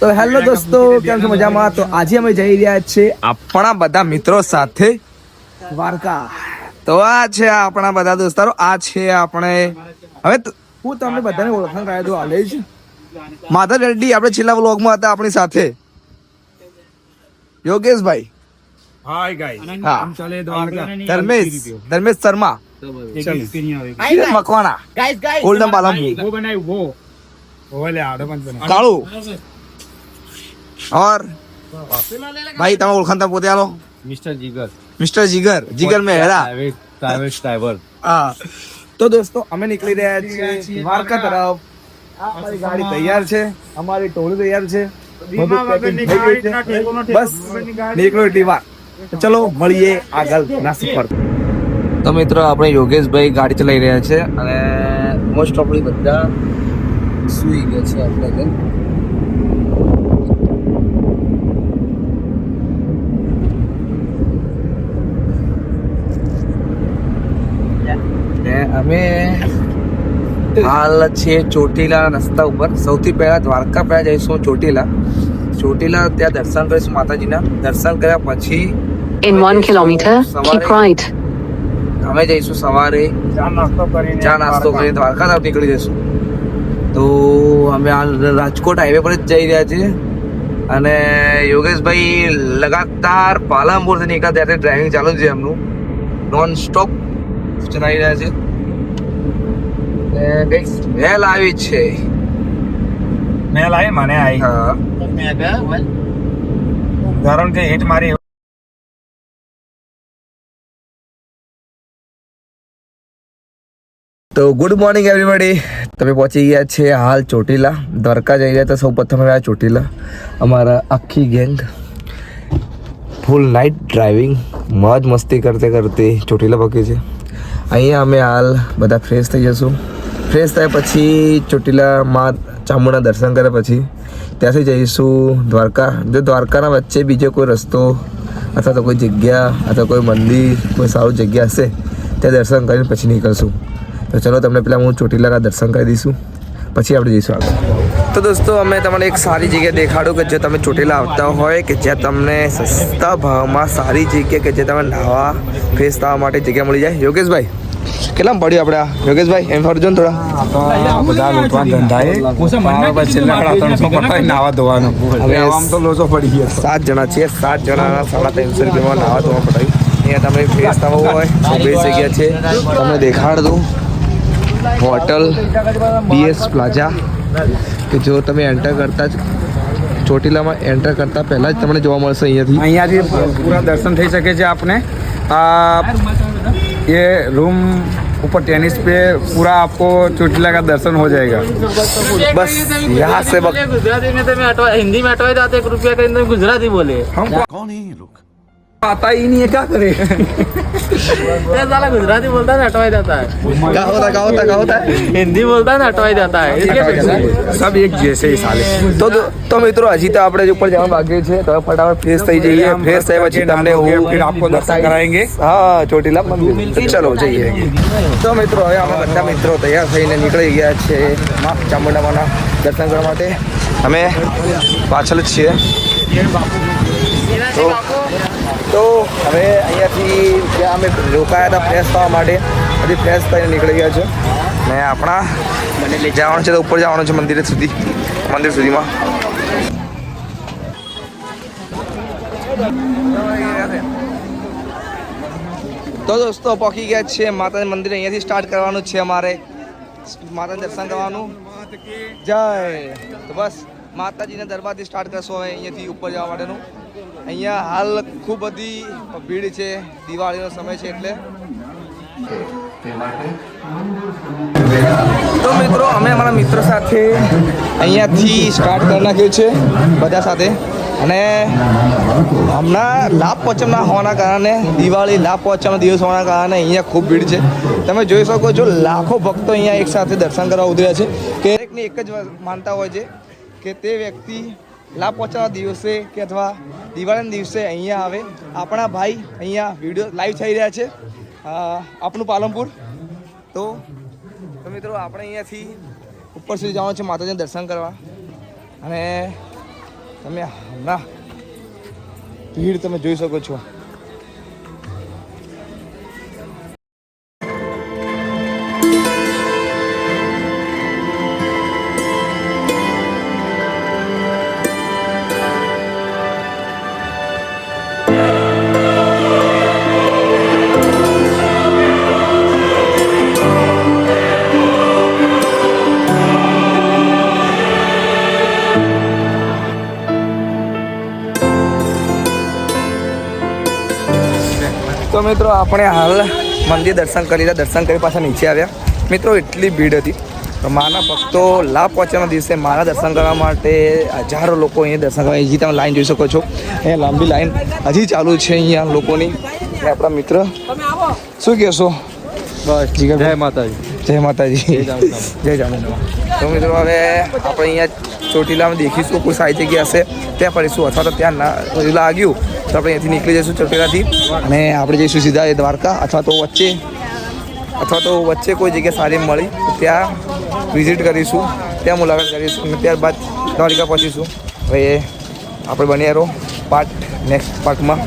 તો હેલો દોસ્તો કેમ છો મજામાં? તો આજે અમે જઈ રહ્યા છે આપણા બધા મિત્રો સાથે દ્વારકા. તો આ છે આપણા બધા દોસ્તારો આ છે આપણે હવે હું તમને બધાને ઓળખાણ કરાવી દઉં હાલે જ. માધવ રેડ્ડી આપણે છેલ્લા વ્લોગમાં હતા આપણી સાથે. યોગેશભાઈ. ધર્મેશ ધર્મેશ શર્મા. મકવાણા. ગાઈસ કાળું. और ભાઈ તમે ઓળખાણ તમે પોતે આલો mister Jigar mister Jigar Jigar Mehra private private driver હા તો દોસ્તો અમે નીકળી રહ્યા છીએ દ્વારકા તરફ અમારી ગાડી તૈયાર છે અમારી ટોળી તૈયાર છે. બસ નીકળો એટલી વાર ચલો મળીએ આગળ નાસિક પર તો મિત્રો આપણે યોગેશભાઈ ગાડી ચલાવી રહ્યા છે અને મોસ્ટ ઓફલી બધા સુઈ ગયા છે આપણે અમે હાલ છીએ ચોટીલા રસ્તા ઉપર. સૌથી પહેલાં દ્વારકા પહેલાં જઈશું ચોટીલા. ચોટીલા ત્યાં દર્શન કરીશું માતાજીના. દર્શન કર્યા પછી ઇન 1 કિલોમીટર કીપ રાઈટ અમે જઈશું સવારે. ચા નાસ્તો કરીને ચા નાસ્તો કરીને દ્વારકા. તરફ નીકળી જઈશું. તો અમે હાલ રાજકોટ હાઈવે પર જ જઈ રહ્યા છીએ. અને યોગેશભાઈ લગાતાર પાલનપુરથી નીકળ્યા ત્યારે ડ્રાઇવિંગ ચાલુ છે એમનું. નોન સ્ટોપ ચલાવી રહ્યા છે. ને સ્મેલ આવી છે. સ્મેલ આવી મને આવી કારણ કે હિટ મારી તો ગુડ મોર્નિંગ એવરીબડી તમે પહોંચી ગયા છે હાલ ચોટીલા. દ્વારકા જઈ રહ્યા તો સૌ પ્રથમ આવ્યા ચોટીલા. અમારા આખી ગેંગ ફૂલ નાઇટ ડ્રાઇવિંગ મોજ મસ્તી કરતે કરતી ચોટીલા પકી છે. અહીંયા અમે હાલ બધા ફ્રેશ થઈ જશું. ફ્રેશ થયા પછી ચોટીલા માં ચામુંડા દર્શન કર્યા પછી ત્યાંથી જઈશું દ્વારકા. જો દ્વારકાના વચ્ચે બીજો કોઈ રસ્તો અથવા તો કોઈ જગ્યા અથવા કોઈ મંદિર, કોઈ સારું જગ્યા હશે, ત્યાં દર્શન કરીને પછી નીકળશું. તો ચલો તમને પહેલાં હું ચોટીલાના દર્શન કરી દઈશું. પછી આપણે જઈશું આગળ. તો દોસ્તો, અમે તમને એક સારી જગ્યા દેખાડું કે જે તમે ચોટીલા આવતા હોય કે જ્યાં તમને સસ્તા ભાવમાં સારી જગ્યા કે જે તમે નાહવા ફ્રેશ થવા માટે જગ્યા મળી જાય. યોગેશભાઈ. કેટલામાં પડ્યું આપણે આ? યોગેશભાઈ એમ ફરજો ને થોડા. બધા લૂંટવા ધંધા છેલ્લા ત્રણસો પટાઈ નાવા ધોવાનું. હવે આમ તો લોચો પડી ગયો. સાત જણા છીએ સાત જણાના સાડા ત્રણસો રૂપિયામાં નાવા ધોવા પડાયું. અહીંયા તમે ફ્રેશ થવા હોય તો બે જગ્યા છે. તમને દેખાડ દઉં. હોટલ બીએસ પ્લાઝા કે જો તમે એન્ટર કરતા જ ચોટીલામાં એન્ટર કરતા પહેલાં જ તમને જોવા મળશે અહીંયાથી. અહીંયાથી પૂરા દર્શન થઈ શકે છે આપને. આ ये रूम ऊपर टेनिस पे पूरा आपको चोटिला का दर्शन हो जाएगा। बस यहाँ से हिंदी में अटवाए जाते रुपया गुजराती बोले। हम कौन है ये लोग? आता ही नहीं है क्या करे ये साला गुजराती बोलता है ना अटवाए जाता है કા હોતા કા હોતા કા હોતા हिंदी बोलता है ना अटवाए जाता है इसके पीछे सब एक जैसे ही साले તો તો મિત્રો હજી તો આપણે ઉપર જવાનું બાકી છે તો ફટાફટ ફ્રેશ થઈ જઈએ ફ્રેશ થયા પછી તમને હું फिर आपको दर्शन कराएंगे હા ચોટીલા મંદિર ચલો જઈએ તો મિત્રો હવે અમે બધા મિત્રો તૈયાર થઈને નીકળી ગયા છે માં ચામુંડામાના દર્શન કરવા માટે અમે પાછળ જ છીએ તો તો હવે અહીંયાથી જ્યાં અમે રોકાયા હતા ફ્રેશ થવા માટે. હજી ફ્રેશ થઈને નીકળી ગયા છે. ને આપણા મને જવાનું છે તો ઉપર જવાનું છે મંદિર સુધી. મંદિર સુધીમાં. તો દોસ્તો પહોંચી ગયા છે. માતાજી મંદિર અહીંયાથી સ્ટાર્ટ કરવાનું છે અમારે. માતાજી દર્શન કરવાનું. જય. તો બસ, માતાજીના દરબારથી સ્ટાર્ટ કરશો હવે અહીંયાથી ઉપર જવા માટેનું. અહીંયા હાલ ખૂબ બધી ભીડ છે દિવાળીનો સમય છે એટલે. તો મિત્રો અમે અમારા મિત્રો સાથે અહીંયાથી સ્ટાર્ટ કરી નાખ્યું છે બધા સાથે. અને હમણાં લાભ પંચમના હોવાના કારણે દિવાળી લાભ પંચમના દિવસ હોવાના કારણે અહીંયા ખૂબ ભીડ છે. તમે જોઈ શકો છો લાખો ભક્તો અહીંયા એક સાથે દર્શન કરવા ઉતર્યા છે. કે દરેકની એક જ માનતા હોય છે કે તે વ્યક્તિ લાભ પંચમના દિવસે કે અથવા દિવાળીના દિવસે અહીંયા આવે. આપણા ભાઈ અહીંયા વીડિયો લાઈવ થઈ રહ્યા છે. આપણું પાલનપુર. તો તો મિત્રો આપણે અહીંયાથી ઉપર સુધી જવાનું છે માતાજીના દર્શન કરવા. અને તમે હમણાં ભીડ તમે જોઈ શકો છો. તો મિત્રો આપણે હાલ મંદિર દર્શન કરી લીધા દર્શન કરી પાછા નીચે આવ્યા. મિત્રો એટલી ભીડ હતી. તો માના ભક્તો લાભ પહોંચવાના દિવસે માના દર્શન કરવા માટે હજારો લોકો અહીંયા દર્શન કરવા હજી તમે લાઈન જોઈ શકો છો. અહીંયા લાંબી લાઈન હજી ચાલુ છે અહીંયા લોકોની. આપણા મિત્ર શું કહેશો? બસ જય માતાજી. જય માતાજી. જય જામુંડા તો મિત્રો હવે આપણે અહીંયા ચોટીલામાં દેખીશું કોઈ સારી જગ્યા હશે. ત્યાં ફરીશું. અથવા તો ત્યાં ના લાગ્યું તો આપણે અહીંયાથી નીકળી જઈશું ચોટીલાથી. અને આપણે જઈશું સીધા એ દ્વારકા અથવા તો વચ્ચે. અથવા તો વચ્ચે કોઈ જગ્યા સારી મળી ત્યાં વિઝિટ કરીશું. ત્યાં મુલાકાત કરીશું અને ત્યારબાદ દ્વારિકા પહોંચીશું. હવે આપણે બન્યા રહો પાર્ટ નેક્સ્ટ પાર્ટમાં